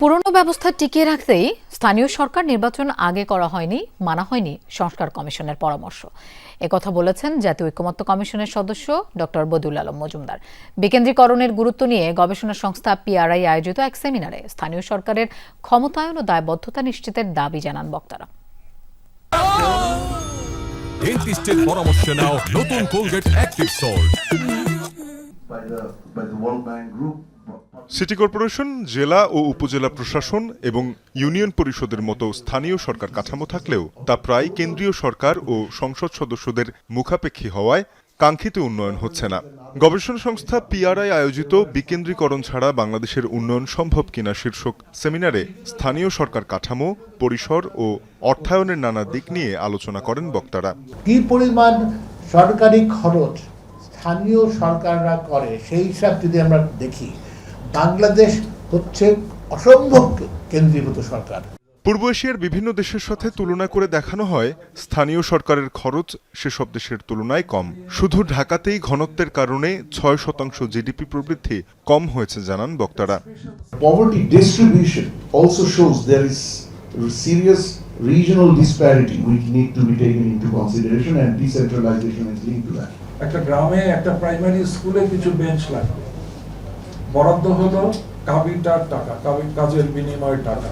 পুরনো ব্যবস্থা টিকিয়ে রাখতেই স্থানীয় সরকার নির্বাচন আগে করা হয়নি মানা হয়নি সংস্কার কমিশনের পরামর্শ। একথা বলেছেন জাতীয় ঐক্যমত্য কমিশনের সদস্য ডক্টর বদিউল আলম মজুমদার। বিকেন্দ্রীকরণের গুরুত্ব নিয়ে গবেষণা সংস্থা পিআরআই আয়োজিত এক সেমিনারে স্থানীয় সরকারের ক্ষমতায়ন ও দায়বদ্ধতা নিশ্চিতের দাবি জানান বক্তারা। ডেন্টিস্টের পরামর্শ নাও নতুন Colgate active salt. By the by the World Bank Group. City corporation, জেলা ও উপজেলা প্রশাসন এবং ইউনিয়ন পরিষদের মতো স্থানীয় সরকার কাঠামো থাকলেও তা প্রায় কেন্দ্রীয় সরকার ও সংসদ সদস্যদের মুখাপেক্ষী হওয়ায় কাঙ্ক্ষিত উন্নয়ন হচ্ছে না। গবেষণা সংস্থা পিআরআই আয়োজিত বিকেন্দ্রীকরণ ছাড়া বাংলাদেশের উন্নয়ন সম্ভব কিনা শীর্ষক সেমিনারে স্থানীয় সরকার কাঠামো, পরিসর ও অর্থায়নের নানা দিক নিয়ে আলোচনা করেন বক্তারা। কি পরিমাণ সরকারি খরচ স্থানীয় সরকাররা করে সেই হিসাব যদি আমরা দেখি বাংলাদেশ হচ্ছে অসম্ভব কেন্দ্রীভূত সরকার। পূর্ব এশিয়ার বিভিন্ন দেশের সাথে তুলনা করে দেখানো হয় স্থানীয় সরকারের খরচ সেসব দেশের তুলনায় কম। শুধু ঢাকাতেই ঘনত্বের কারণে ছয় শতাংশ জিডিপি প্রবৃদ্ধি কম হয়েছে জানান বক্তারা। Poverty distribution also shows there is serious regional disparity which need to be taken into consideration and decentralization is linked to that. একটা গ্রামে একটা প্রাইমারি স্কুলে কিছু বেঞ্চ লাগবে। বরাদ্দ হলো কাবিটার টাকা কাবি কাজের বিনিময়ের টাকা।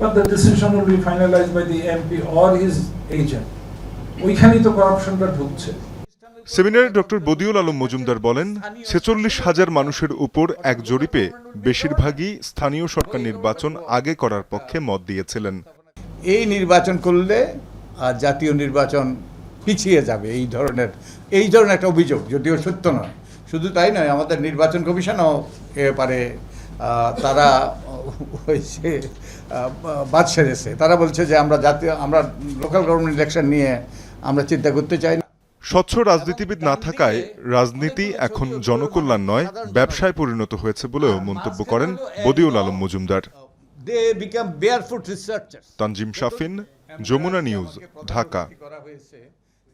But the decision will be finalize by the MP or his agent ওইখানেই তো করাপশনটা ঢুকছে। সেমিনারে ডক্টর বদিউল আলম মজুমদার বলেন ছেচল্লিশ হাজার মানুষের উপর এক জরিপে বেশিরভাগই স্থানীয় সরকার নির্বাচন আগে করার পক্ষে মত দিয়েছিলেন। এই নির্বাচন করলে আর জাতীয় নির্বাচন পিছিয়ে যাবে এই ধরনের এই ধরনের একটা অভিযোগ যদিও সত্য নয়। শুধু তাই নয় আমাদের নির্বাচন কমিশনও এ ব্যাপারে আহ, তারা হয়েছে বাদ সেরেছে। তারা বলছে যে আমরা জাতীয় আমরা লোকাল গভর্নমেন্ট ইলেকশন নিয়ে আমরা চিন্তা করতে চাই না। স্বচ্ছ রাজনীতিবিদ না থাকায় রাজনীতি এখন জনকল্যাণ নয় ব্যবসায় পরিণত হয়েছে বলেও মন্তব্য করেন বদিউল আলম মজুমদার। তানজিম শাফিন যমুনা নিউজ ঢাকা।